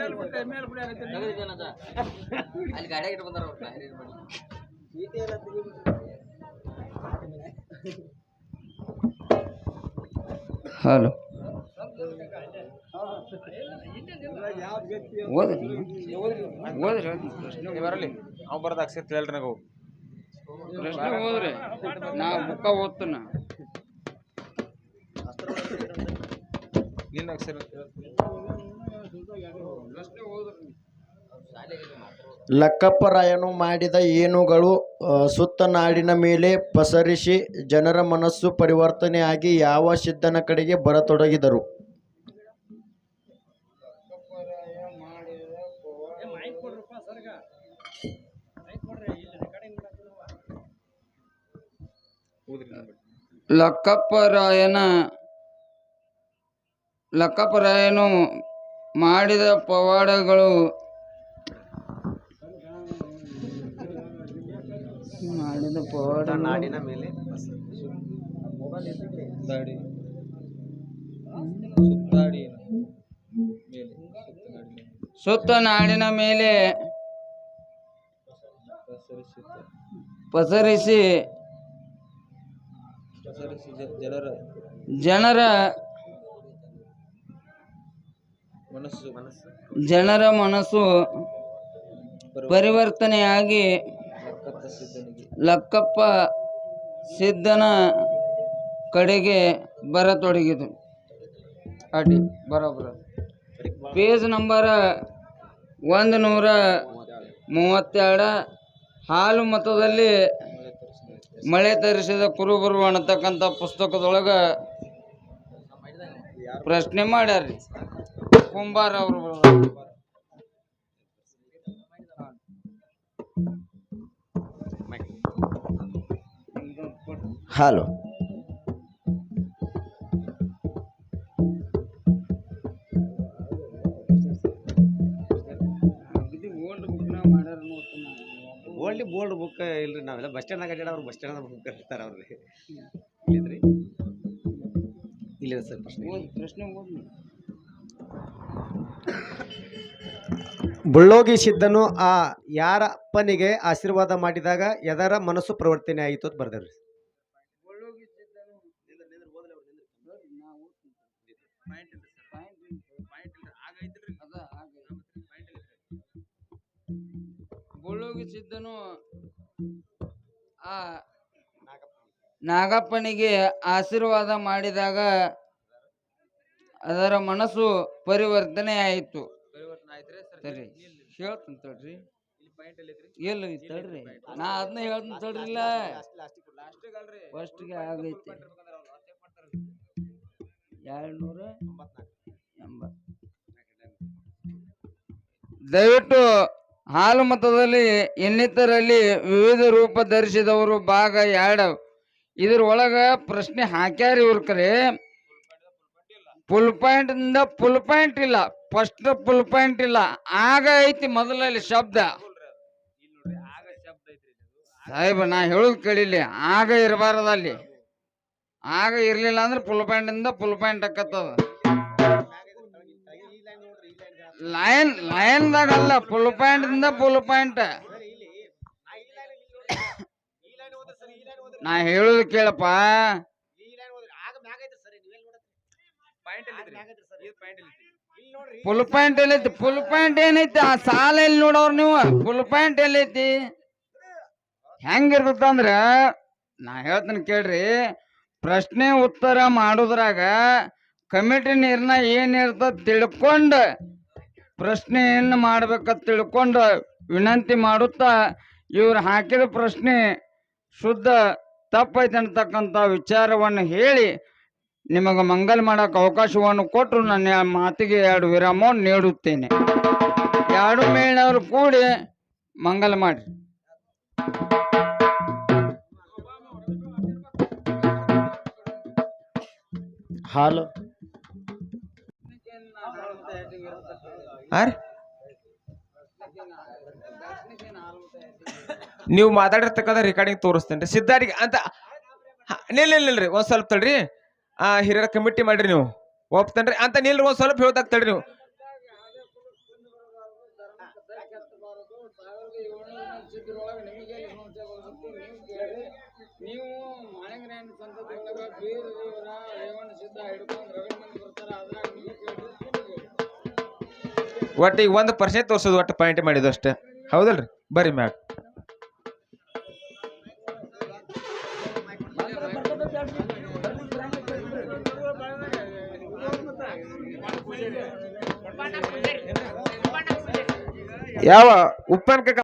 ಅಲ್ಲಿ ಹಲೋ ಓದ್ರಿ ಬರಲಿ ಬರೋದು ಅಕ್ಷರ ಹೇಳ್ರಿ ಪ್ರಶ್ನೆ ಓದ್ರಿ ನಾ ಬುಕ್ಕ ಓದ್ತನ ನಿನ್ನ ಅಕ್ಷರ ಲಕ್ಕಪ್ಪರಾಯನು ಮಾಡಿದ ಏನುಗಳು ಆ, ಸುತ್ತ ನಾಡಿನ ಮೇಲೆ ಪಸರಿಸಿ ಜನರ ಮನಸ್ಸು ಪರಿವರ್ತನೆಯಾಗಿ ಯಾವ ಸಿದ್ಧನ ಕಡೆಗೆ ಬರತೊಡಗಿದರು? ಲಕ್ಕಪ್ಪರಾಯನ ಲಕ್ಕಪ್ಪರಾಯನು ಮಾಡಿದ ಪವಾಡಗಳು ಮಾಡಿದ ಪವಾಡ ನಾಡಿನ ಮೇಲೆ ಸುತ್ತ ನಾಡಿನ ಮೇಲೆ ಪಸರಿಸಿ ಪಸರಿಸಿ ಜನರ ಜನರ ಮನಸ್ಸು ಪರಿವರ್ತನೆಯಾಗಿ ಲಕ್ಕಪ್ಪ ಸಿದ್ಧನ ಕಡೆಗೆ ಬರತೊಡಗಿತು. ಅಡಿ ಬರೋಬ್ಬರ. ಪೇಜ್ ನಂಬರ್ ಒಂದು ನೂರ ಮೂವತ್ತೆರಡ. ಹಾಲು ಮತದಲ್ಲಿ ಮಳೆ ತರಿಸಿದ ಕುರುಬರು ಅನ್ನತಕ್ಕಂಥ ಪುಸ್ತಕದೊಳಗೆ ಪ್ರಶ್ನೆ ಮಾಡ್ಯಾರ್ರಿ. ಕುಂಬಾರ ಅವರು ಹಾಲು. ಓಲ್ಡ್ ಬೋಲ್ಡ್ ಬುಕ್ ಇಲ್ರಿ ನಾವೆಲ್ಲ ಬಸ್ ಸ್ಟ್ಯಾಂಡ್ ಅಡ್ಡಾಡ ಅವ್ರು ಬಸ್ ಸ್ಟ್ಯಾಂಡ್ ಬುಕ್ ಇರ್ತಾರ ಅವ್ರಿಗೆ. ಇಲ್ಲಿದ್ರಿ? ಇಲ್ಲ ಸರ್ ಪ್ರಶ್ನೆ. ಪ್ರಶ್ನೆ ಬುಳ್ಳೋಗಿ ಸಿದ್ಧನು ಆ ಯಾರಪ್ಪನಿಗೆ ಆಶೀರ್ವಾದ ಮಾಡಿದಾಗ ಎದರ ಮನಸ್ಸು ಪ್ರವರ್ತನೆ ಆಯಿತು ಅಂತ ಬರ್ದೇವ್ರಿ. ಬುಳುಗಿ ಸಿದ್ಧನು ಆ ನಾಗಪ್ಪನಿಗೆ ಆಶೀರ್ವಾದ ಮಾಡಿದಾಗ ಅದರ ಮನಸ್ಸು ಪರಿವರ್ತನೆ ಆಯಿತು. ಸರಿ ಹೇಳ್ತೀನಿ ತಡ್ರಿ. ಎಲ್ಲ ತಡ್ರಿ. ನಾ ಅದನ್ನ ಹೇಳ್ತೀನಿ ತಡ್ರಿಲ್ಲ ಫಸ್ಟ್ಗೆ ಆಗೈತೆ. ಎರಡ್ನೂರ ಎಂಬತ್ತು. ದಯವಿಟ್ಟು ಹಾಲು ಮತದಲ್ಲಿ ಇನ್ನಿತರಲ್ಲಿ ವಿವಿಧ ರೂಪ ಧರಿಸಿದವರು ಭಾಗ ಎರಡು. ಇದ್ರ ಒಳಗ ಪ್ರಶ್ನೆ ಹಾಕ್ಯಾರ ಇವ್ರ ಕರೆ ಫುಲ್ ಪಾಯಿಂಟ್ ಫುಲ್ ಪಾಯಿಂಟ್ ಇಲ್ಲ. ಫಸ್ಟ್ ಫುಲ್ ಪಾಯಿಂಟ್ ಇಲ್ಲ. ಆಗ ಐತಿ ಮೊದಲಲ್ಲಿ ಶಬ್ದ. ಸಾಹೇಬ, ನಾ ಹೇಳುದು ಕೇಳಿಲಿ ಆಗ ಇರಬಾರದು ಅಲ್ಲಿ. ಆಗ ಇರಲಿಲ್ಲ ಅಂದ್ರೆ ಫುಲ್ ಪಾಯಿಂಟ್ ಇಂದ ಫುಲ್ ಪಾಯಿಂಟ್ ಆಕತ್ತದ. ಲೈನ್ ಲೈನ್ದಾಗ ಅಲ್ಲ ಫುಲ್ ಪಾಯಿಂಟ್ ಇಂದ ಫುಲ್ ಪಾಯಿಂಟ್ ನಾ ಹೇಳುದು ಕೇಳಪ್ಪ. ಫುಲ್ ಪಾಯಿಂಟ್ ಎಲ್ಲೈತಿ ಫುಲ್ ಪಾಯಿಂಟ್ ಏನೈತಿ? ಆ ಸಾಲ ಎಲ್ಲಿ ನೋಡವ್ರ ನೀವು ಫುಲ್ ಪಾಯಿಂಟ್ ಎಲ್ಲೈತಿ ಹೆಂಗಿರ್ತದ ಅಂದ್ರ ನಾ ಹೇಳ್ತೀನಿ ಕೇಳ್ರಿ ಪ್ರಶ್ನೆ ಉತ್ತರ ಮಾಡುದ್ರಾಗ ಕಮಿಟಿ ನಿರ್ಣಯ ತಿಳ್ಕೊಂಡ ತಿಳ್ಕೊಂಡು ಪ್ರಶ್ನೆಯನ್ನು ಮಾಡ್ಬೇಕಂತ ತಿಳ್ಕೊಂಡು ವಿನಂತಿ ಮಾಡುತ್ತಾ ಇವ್ರು ಹಾಕಿದ ಪ್ರಶ್ನೆ ಶುದ್ಧ ತಪ್ಪೈತೆ ಅಂತಕ್ಕಂಥ ವಿಚಾರವನ್ನು ಹೇಳಿ ನಿಮಗೆ ಮಂಗಲ್ ಮಾಡಕ್ಕೆ ಅವಕಾಶವನ್ನು ಕೊಟ್ಟರು ನನ್ನ ಮಾತಿಗೆ ಎರಡು ವಿರಾಮವನ್ನು ನೀಡುತ್ತೇನೆ. ಎರಡು ಅವರು ಕೂಡಿ ಮಂಗಲ್ ಮಾಡಿ. ಹಾಲು. ನೀವು ಮಾತಾಡಿರ್ತಕ್ಕಂಥ ರೆಕಾರ್ಡಿಂಗ್ ತೋರಿಸ್ತೇನೆ ರೀ. ಸಿದ್ಧಾರಿಗೆ ಅಂತ ನಿಲ್ಲ ರೀ ಒಂದ್ ಸ್ವಲ್ಪ ತಡ್ರಿ. ಆ ಹಿರಿಯರ ಕಮಿಟಿ ಮಾಡ್ರಿ ನೀವು. ಒಪ್ತೇನ್ರಿ ಅಂತ ನಿಲ್ರಿ, ಒಂದ್ ಸ್ವಲ್ಪ ತಡ್ರಿ ನೀವು. ಒಟ್ಟು ಈಗ ಒಂದು ಪರ್ಸೆಂಟ್ ತೋರ್ಸೋದು, ಒಟ್ಟು ಪಾಯಿಂಟ್ ಮಾಡಿದ್ದು ಅಷ್ಟೇ. ಹೌದಲ್ರಿ? ಬರ್ರಿ ಮ್ಯಾಕ್ ಯಾವ ಉಪ್ಪನ್ಕ